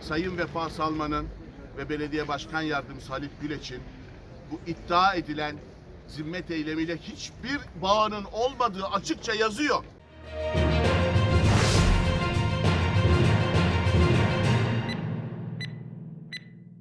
Sayın Vefa Salman'ın ve Belediye Başkan Yardımcısı Halit Güleç'in bu iddia edilen zimmet eylemiyle hiçbir bağının olmadığı açıkça yazıyor.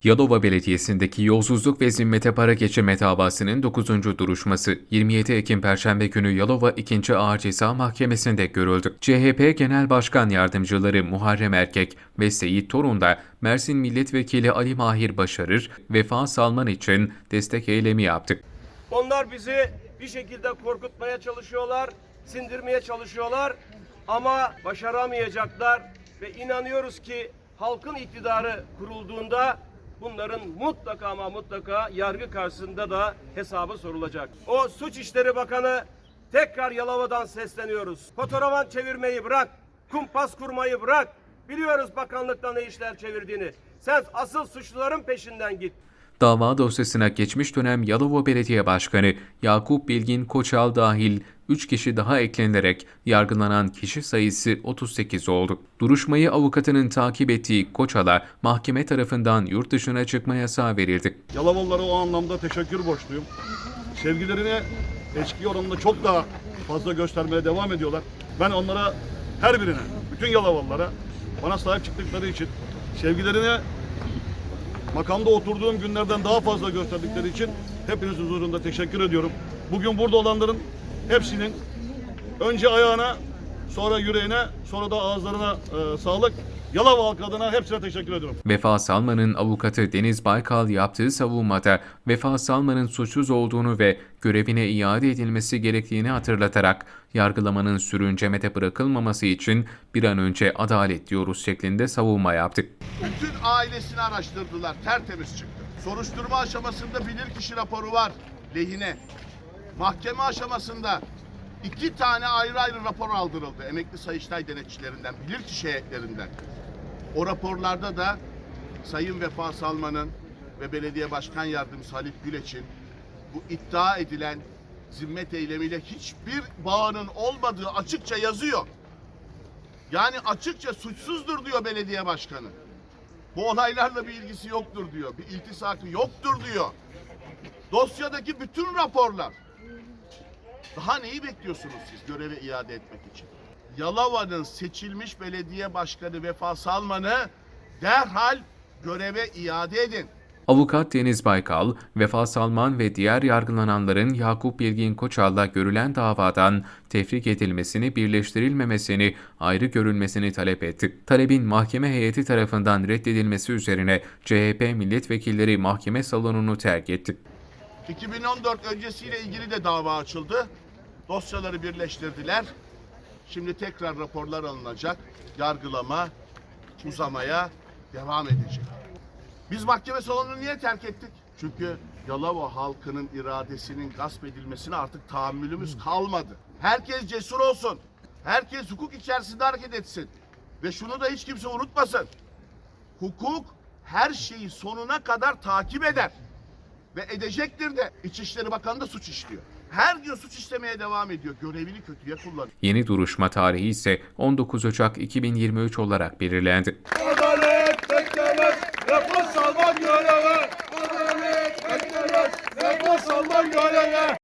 Yalova Belediyesi'ndeki yolsuzluk ve zimmete para geçirme davasının 9. duruşması 27 Ekim Perşembe günü Yalova 2. Ağır Ceza Mahkemesi'nde görüldü. CHP Genel Başkan Yardımcıları Muharrem Erkek ve Seyit Torun da Mersin Milletvekili Ali Mahir Başarır, Vefa Salman için destek eylemi yaptı. Onlar bizi bir şekilde korkutmaya çalışıyorlar, sindirmeye çalışıyorlar ama başaramayacaklar ve inanıyoruz ki halkın iktidarı kurulduğunda bunların mutlaka ama mutlaka yargı karşısında da hesabı sorulacak. O Suç İşleri Bakanı tekrar Yalova'dan sesleniyoruz. Fotoğrafan çevirmeyi bırak, kumpas kurmayı bırak. Biliyoruz bakanlıkta ne işler çevirdiğini. Sen asıl suçluların peşinden git. Dava dosyasına geçmiş dönem Yalova Belediye Başkanı Yakup Bilgin Koçal dahil 3 kişi daha eklenerek yargılanan kişi sayısı 38 oldu. Duruşmayı avukatının takip ettiği Koçal'a mahkeme tarafından yurt dışına çıkma yasağı verildi. Yalavalılara o anlamda teşekkür borçluyum. Sevgilerini eski oranında çok daha fazla göstermeye devam ediyorlar. Ben onlara her birine, bütün Yalavalılara bana sahip çıktıkları için sevgilerini makamda oturduğum günlerden daha fazla gösterdikleri için hepinizin huzurunda teşekkür ediyorum. Bugün burada olanların hepsinin önce ayağına, sonra yüreğine, sonra da ağızlarına e, sağlık. Yalova halkı adına hepsine teşekkür ediyorum. Vefa Salman'ın avukatı Deniz Baykal yaptığı savunmada Vefa Salman'ın suçsuz olduğunu ve görevine iade edilmesi gerektiğini hatırlatarak yargılamanın sürüncemede bırakılmaması için bir an önce adalet diyoruz şeklinde savunma yaptı. Bütün ailesini araştırdılar. Tertemiz çıktı. Soruşturma aşamasında bilirkişi raporu var lehine. Mahkeme aşamasında iki tane ayrı ayrı rapor aldırıldı. Emekli Sayıştay denetçilerinden, bilirkişi heyetlerinden. O raporlarda da Sayın Vefa Salman'ın ve Belediye Başkan Yardımcısı Halit Güleç'in bu iddia edilen zimmet eylemiyle hiçbir bağının olmadığı açıkça yazıyor. Yani açıkça suçsuzdur diyor belediye başkanı. Bu olaylarla bir ilgisi yoktur diyor. Bir iltisakı yoktur diyor. Dosyadaki bütün raporlar. Daha neyi bekliyorsunuz siz göreve iade etmek için? Yalova'nın seçilmiş belediye başkanı Vefa Salman'ı derhal göreve iade edin. Avukat Deniz Baykal, Vefa Salman ve diğer yargılananların Yakup Bilgin Koçal'la görülen davadan tefrik edilmesini, birleştirilmemesini, ayrı görülmesini talep etti. Talebin mahkeme heyeti tarafından reddedilmesi üzerine CHP milletvekilleri mahkeme salonunu terk etti. 2014 öncesiyle ilgili de dava açıldı. Dosyaları birleştirdiler. Şimdi tekrar raporlar alınacak. Yargılama uzamaya devam edecek. Biz mahkeme salonunu niye terk ettik? Çünkü Yalova halkının iradesinin gasp edilmesine artık tahammülümüz kalmadı. Herkes cesur olsun. Herkes hukuk içerisinde hareket etsin. Ve şunu da hiç kimse unutmasın. Hukuk her şeyi sonuna kadar takip eder ve edecektir de İçişleri Bakanı da suç işliyor. Her gün suç işlemeye devam ediyor. Görevini kötüye kullanıyor. Yeni duruşma tarihi ise 19 Ocak 2023 olarak belirlendi. Adalet beklemez, nefes almak göreve. Adalet beklemez, nefes almak göreve.